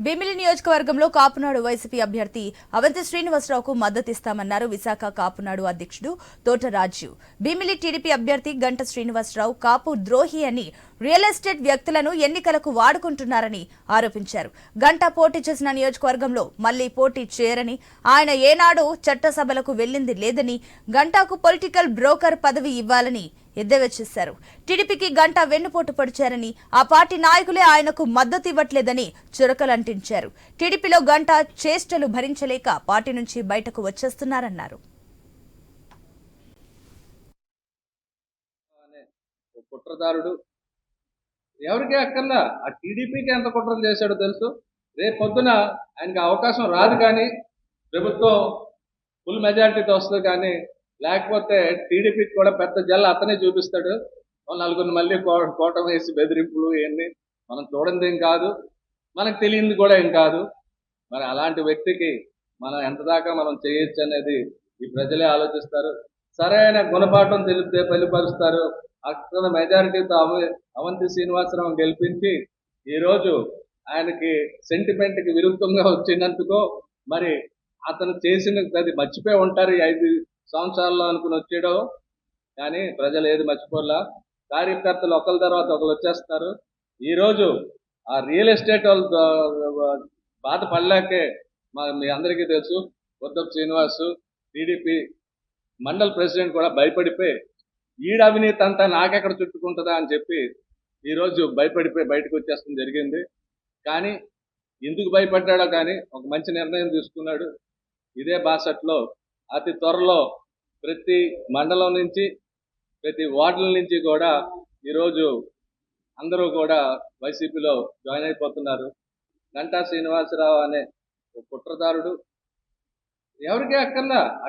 భీమిలి నియోజకవర్గంలో కాపునాడు వైసీపీ అభ్యర్థి అవంతి శ్రీనివాసరావుకు మద్దతిస్తామన్నారు విశాఖ కాపునాడు అధ్యక్షుడు తోట రాజు. భీమిలి టీడీపీ అభ్యర్థి గంట శ్రీనివాసరావు కాపు ద్రోహి అని రియల్ ఎస్టేట్ వ్యక్తులను ఎన్నికలకు వాడుకుంటున్నారని ఆరోపించారు. గంట పోటీ చేసిన నియోజకవర్గంలో మళ్ళీ పోటీ చేయరని ఆయన ఏనాడు చట్టసభలకు వెళ్ళింది లేదని గంటాకు పొలిటికల్ బ్రోకర్ పదవి ఇవ్వాలని ఎద్దేవా చేశారు టీడీపీకి గంట వెన్నుపోటు పడిచారని ఆ పార్టీ నాయకులే ఆయనకు మద్దతు ఇవ్వట్లేదని చురకలంటించారు. టీడీపీలో గంట చేష్టలు భరించలేక పార్టీ నుంచి బయటకు వచ్చేస్తున్నారన్నారు. కుట్రదారుడు ఎవరికి అక్కర్లా. ఆ టీడీపీకి ఎంత కుట్రలు చేశాడో తెలుసు. రేపు పొద్దున ఆయనకి అవకాశం రాదు కానీ ప్రభుత్వం ఫుల్ మెజారిటీతో వస్తుంది కానీ లేకపోతే టీడీపీకి కూడా పెద్ద జల్ల అతనే చూపిస్తాడు. నలుగురు మళ్ళీ కో- కోటం వేసి బెదిరింపులు ఇవన్నీ మనం చూడండి ఏం కాదు. మనకు తెలియంది కూడా ఏం కాదు. మరి అలాంటి వ్యక్తికి మనం ఎంత దాకా మనం చేయొచ్చు అనేది ఈ ప్రజలే ఆలోచిస్తారు. సరైన గుణపాఠం తెలిపితే బలిపరుస్తారు అక్కడ మెజారిటీతో అవ అవంతి శ్రీనివాసరావు గెలిపించి ఈరోజు ఆయనకి సెంటిమెంట్కి విరుద్ధంగా వచ్చినందుకో మరి అతను చేసిన అది మర్చిపోయి ఉంటారు ఈ ఐదు సంవత్సరాల్లో అనుకుని వచ్చాడో. కానీ ప్రజలు ఏది మర్చిపోలా. కార్యకర్తలు ఒకరి తర్వాత ఒకరు వచ్చేస్తారు. ఈరోజు ఆ రియల్ ఎస్టేట్ వాళ్ళు బాధపడలేకే మా మీ అందరికీ తెలుసు. ఉద్దవ్ శ్రీనివాసు టీడీపీ మండల్ ప్రెసిడెంట్ కూడా భయపడిపోయి ఈడ అవినీతి అంతా నాకెక్కడ చుట్టుకుంటుందా అని చెప్పి ఈరోజు భయపడిపోయి బయటకు వచ్చేస్తుంది జరిగింది. కానీ ఎందుకు భయపడ్డాడో కానీ ఒక మంచి నిర్ణయం తీసుకున్నాడు. ఇదే బాసట్లో అతి త్వరలో ప్రతి మండలం నుంచి ప్రతి వార్డుల నుంచి కూడా ఈరోజు అందరూ కూడా వైసీపీలో జాయిన్ అయిపోతున్నారు. గంటా శ్రీనివాసరావు అనే ఒక కుట్రదారుడు. ఎవరికి అక్కర్లా. ఆ